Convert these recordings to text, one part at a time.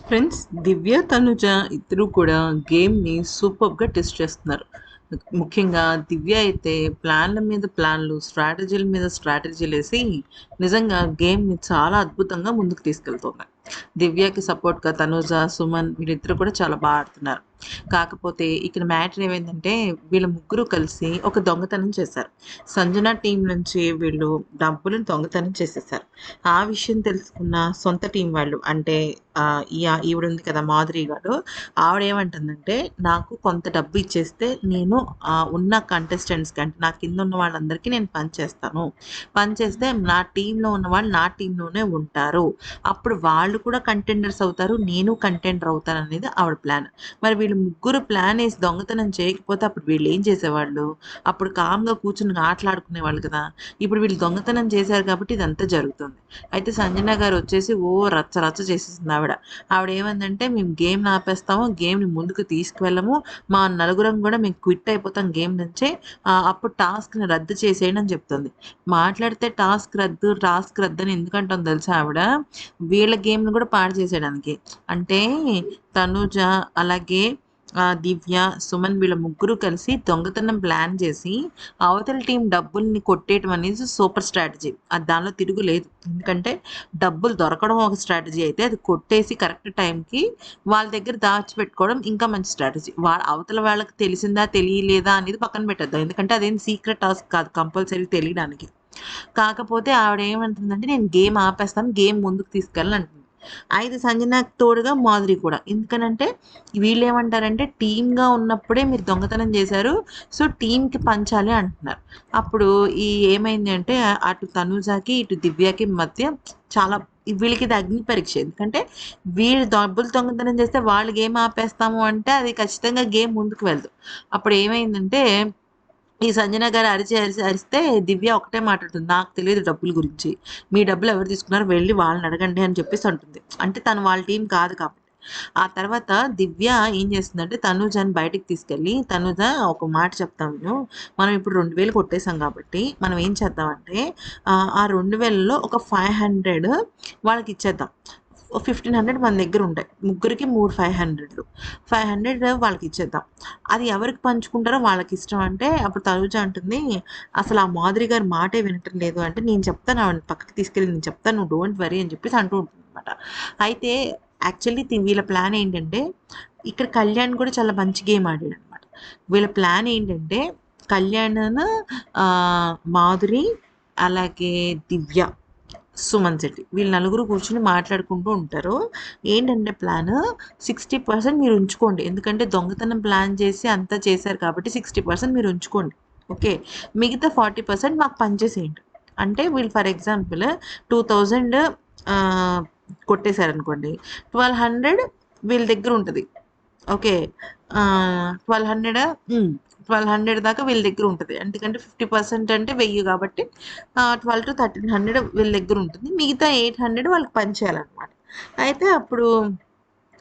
Friends దివ్య తనుజ ఇద్దరు కూడా గేమ్ని సూపర్గా టెస్ట్ చేస్తున్నారు. ముఖ్యంగా దివ్య అయితే ప్లాన్ల మీద ప్లాన్లు స్ట్రాటజీల మీద స్ట్రాటజీలు వేసి నిజంగా గేమ్ని చాలా అద్భుతంగా ముందుకు తీసుకెళ్తుంది. దివ్యకి సపోర్ట్గా తనుజ సుమన్ వీళ్ళిద్దరు కూడా చాలా బాగా ఆడుతున్నారు. కాకపోతే ఇక్కడ మ్యాటర్ ఏమైందంటే వీళ్ళ ముగ్గురు కలిసి ఒక దొంగతనం చేశారు. సంజన టీం నుంచి వీళ్ళు డబ్బులను దొంగతనం చేసేసారు ఆ విషయం తెలుసుకున్న సొంత టీం వాళ్ళు అంటే ఈవిడ ఉంది కదా మాధురి గారు ఆవిడ ఏమంటుందంటే నాకు కొంత డబ్బు ఇచ్చేస్తే నేను ఉన్న కంటెస్టెంట్స్కి అంటే నా కింద ఉన్న వాళ్ళందరికీ నేను పని చేస్తాను. పని చేస్తే నా టీంలో ఉన్న వాళ్ళు నా టీంలోనే ఉంటారు. అప్పుడు వాళ్ళు కూడా కంటెండర్స్ అవుతారు నేను కంటెండర్ అవుతాను అనేది ఆవిడ ప్లాన్ మరి వీళ్ళు ముగ్గురు ప్లాన్ వేసి దొంగతనం చేయకపోతే అప్పుడు వీళ్ళు ఏం చేసేవాళ్ళు? అప్పుడు కామ్గా కూర్చుని ఆటలాడుకునేవాళ్ళు కదా. ఇప్పుడు వీళ్ళు దొంగతనం చేశారు కాబట్టి ఇదంతా జరుగుతుంది. అయితే సంజన గారు వచ్చేసి ఓ రచ్చ రచ్చ చేసేసింది ఆవిడ. ఆవిడ ఏమందంటే మేము గేమ్ ఆపేస్తాము గేమ్ని ముందుకు తీసుకువెళ్ళము. మా నలుగురం కూడా మేము క్విట్ అయిపోతాం గేమ్ నుంచే. అప్పుడు టాస్క్ని రద్దు చేసేయండి అని చెప్తుంది. మాట్లాడితే టాస్క్ రద్దు టాస్క్ రద్దు అని ఎందుకంటాం తెలుసా ఆవిడ? వీళ్ళ గేమ్ గేమ్ని కూడా పాడు చేసేయడానికి. అంటే తనుజ అలాగే దివ్య సుమన్ వీళ్ళ ముగ్గురు కలిసి దొంగతనం ప్లాన్ చేసి అవతల టీం డబ్బుల్ని కొట్టేయటం అనేది సూపర్ స్ట్రాటజీ. అది దానిలో తిరుగులేదు ఎందుకంటే డబ్బులు దొరకడం ఒక స్ట్రాటజీ అయితే అది కొట్టేసి కరెక్ట్ టైంకి వాళ్ళ దగ్గర దాచిపెట్టుకోవడం ఇంకా మంచి స్ట్రాటజీ. వాళ్ళ అవతల వాళ్ళకి తెలిసిందా తెలియలేదా అనేది పక్కన పెట్టద్దాం. ఎందుకంటే అదేం సీక్రెట్ టాస్క్ కాదు కంపల్సరీ తెలియడానికి. కాకపోతే ఆవిడ ఏమంటుందంటే నేను గేమ్ ఆపేస్తాను గేమ్ ముందుకు తీసుకెళ్ళను ఐదు సంజన తోడుగా మాధురి కూడా. ఎందుకనంటే వీళ్ళు ఏమంటారంటే టీమ్గా ఉన్నప్పుడే మీరు దొంగతనం చేశారు సో టీంకి పంచాలి అంటున్నారు. అప్పుడు ఈ ఏమైంది అంటే అటు తనుజాకి ఇటు దివ్యాకి మధ్య చాలా వీళ్ళకి ఇది అగ్ని పరీక్ష. ఎందుకంటే వీళ్ళు డబ్బులు దొంగతనం చేస్తే వాళ్ళు గేమ్ ఆపేస్తాము అంటే అది ఖచ్చితంగా గేమ్ ముందుకు వెళ్దు. అప్పుడు ఏమైందంటే ఈ సంజన గారు అరిచి అరిచి అరిస్తే దివ్య ఒకటే మాట్లాడుతుంది. నాకు తెలియదు డబ్బుల గురించి. మీ డబ్బులు ఎవరు తీసుకున్నారో? వెళ్ళి వాళ్ళని అడగండి అని చెప్పేసి అంటుంది. అంటే తను వాళ్ళ టీం కాదు కాబట్టి. ఆ తర్వాత దివ్య ఏం చేస్తుందంటే తనుజని బయటికి తీసుకెళ్ళి తనుజ ఒక మాట చెప్తాను మనం ఇప్పుడు రెండు వేలు కొట్టేసాం కాబట్టి మనం ఏం చేద్దామంటే ఆ రెండు వేలలో ఒక ఫైవ్ హండ్రెడ్ వాళ్ళకి ఇచ్చేద్దాం. ఫిఫ్టీన్ హండ్రెడ్ మన దగ్గర ఉంటాయి. ముగ్గురికి మూడు ఫైవ్ హండ్రెడ్లు ఫైవ్ హండ్రెడ్ వాళ్ళకి ఇచ్చేద్దాం. అది ఎవరికి పంచుకుంటారో వాళ్ళకి ఇష్టం అంటే అప్పుడు తనుజ అంటుంది అసలు ఆ మాదిరి గారి మాటే వినటం లేదు అంటే నేను చెప్తాను ఆవిడ పక్కకి తీసుకెళ్ళి నేను చెప్తాను నువ్వు డోంట్ వరీ అని చెప్పేసి అంటూ ఉంటుంది అనమాట అయితే యాక్చువల్లీ వీళ్ళ ప్లాన్ ఏంటంటే ఇక్కడ కళ్యాణ్ కూడా చాలా మంచి గేమ్ ఆడాడు అనమాట వీళ్ళ ప్లాన్ ఏంటంటే కళ్యాణ్ మాధురి అలాగే దివ్య సుమన్ శెట్టి వీళ్ళు నలుగురు కూర్చుని మాట్లాడుకుంటూ ఉంటారు. ఏంటంటే ప్లాన్? సిక్స్టీ పర్సెంట్ మీరు ఉంచుకోండి. ఎందుకంటే దొంగతనం ప్లాన్ చేసి అంతా చేశారు కాబట్టి సిక్స్టీ పర్సెంట్ మీరు ఉంచుకోండి. ఓకే? మిగతా ఫార్టీ పర్సెంట్ మాకు పనిచేసేయండి. అంటే వీళ్ళు ఫర్ ఎగ్జాంపుల్ టూ థౌజండ్ కొట్టేశారనుకోండి. ట్వెల్వ్ హండ్రెడ్ వీళ్ళ దగ్గర ఉంటుంది. Okay. Twelve hundred? Twelve hundred దాకా వీళ్ళ దగ్గర ఉంటుంది. ఎందుకంటే ఫిఫ్టీ పర్సెంట్ అంటే వెయ్యి కాబట్టి ట్వెల్వ్ టు థర్టీన్ హండ్రెడ్ వీళ్ళ దగ్గర ఉంటుంది. మిగతా ఎయిట్ హండ్రెడ్ వాళ్ళకి పంచేయాలన్నమాట అయితే అప్పుడు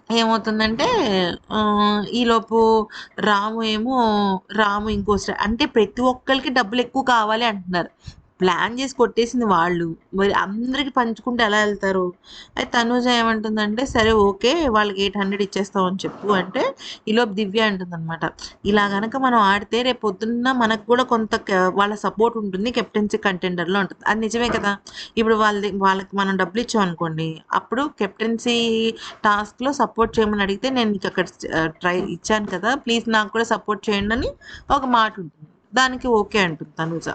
ఏమవుతుందంటే ఈలోపు రాము ఏమో రాము ఇంకో అంటే ప్రతి ఒక్కరికి డబ్బులు ఎక్కువ కావాలి అంటున్నారు. ప్లాన్ చేసి కొట్టేసింది వాళ్ళు. మరి అందరికి పంచుకుంటే ఎలా వెళ్తారు? అయితే తనూజ ఏమంటుందంటే సరే ఓకే వాళ్ళకి ఎయిట్ హండ్రెడ్ ఇచ్చేస్తామని చెప్పు. అంటే ఈలోపు దివ్య అంటుందన్నమాట. ఇలా కనుక మనం ఆడితే రేపు పొద్దున్న మనకు కూడా కొంత వాళ్ళ సపోర్ట్ ఉంటుంది కెప్టెన్సీ కంటెండర్లో ఉంటుంది. అది నిజమే కదా? ఇప్పుడు వాళ్ళది వాళ్ళకి మనం డబ్బులు ఇచ్చాం అనుకోండి అప్పుడు కెప్టెన్సీ టాస్క్లో సపోర్ట్ చేయమని అడిగితే నేను మీకు అక్కడ ట్రై ఇచ్చాను కదా ప్లీజ్ నాకు కూడా సపోర్ట్ చేయండి అని ఒక మాట ఉంటుంది. దానికి ఓకే అంటుంది తనుజ.